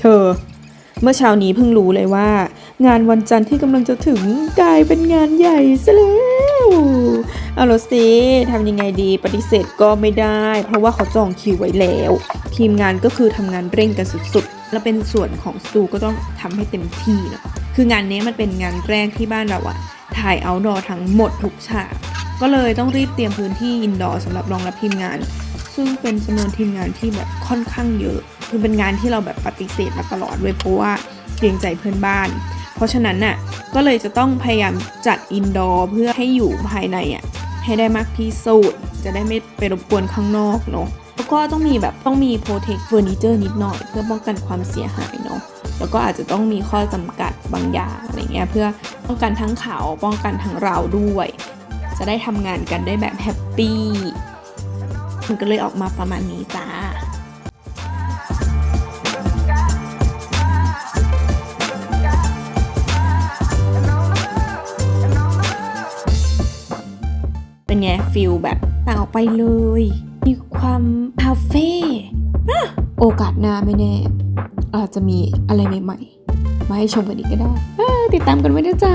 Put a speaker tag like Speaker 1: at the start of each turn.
Speaker 1: เธอ เมื่อเช้านี้เพิ่งรู้เลยว่า งานวันจันทร์ที่กำลังจะถึงกลายเป็นงานใหญ่ซะแล้วเอาละสิทำยังไงดีปฏิเสธก็ไม่ได้ เพราะว่าเขาจองคิวไว้แล้ว ทีมงานก็คือทำงานเร่งกันสุดๆ แล้วเป็นส่วนของสตูก็ต้องทำให้เต็มที่เนะคืองานนี้มันเป็นงานแรกที่บ้านเราอะถ่ายเอาดอทั้งหมดทุกฉากก็เลยต้องรีบเตรียมพื้นที่อินดอร์สำหรับรองรับทีมงาน ซึ่งเป็นจำนวนทีมงานที่แบบค่อนข้างเยอะ คือเป็นงานที่เราแบบปฏิเสธมาตลอดเลยเพราะว่าเกรงใจเพื่อนบ้าน เพราะฉะนั้นน่ะก็เลยจะต้องพยายามจัดอินดอร์เพื่อให้อยู่ภายในอะให้ได้มากที่สุดจะได้ไม่ไปรบกวนข้างนอกเนาะแล้วก็ต้องมีแบบต้องมีโปรเทคเฟอร์นิเจอร์นิดหน่อย เพื่อป้องกันความเสียหายเนาะแล้วก็อาจจะต้องมีข้อจำกัดบางอย่างอะไรเงี้ยเพื่อป้องกันทั้งเขาป้องกันทั้งเราด้วย จะได้ทำงานกันได้แบบแฮปปี้มันก็เลยออกมาประมาณนี้จ้า เป็นไงฟิลแบบต่างออกไปเลย มีความคาเฟ่โอกาสหน้าไม่แน่อาจจะมีอะไรใหม่ๆ มาให้ชมกันอีกก็ได้ติดตามกันไว้นะจ๊ะ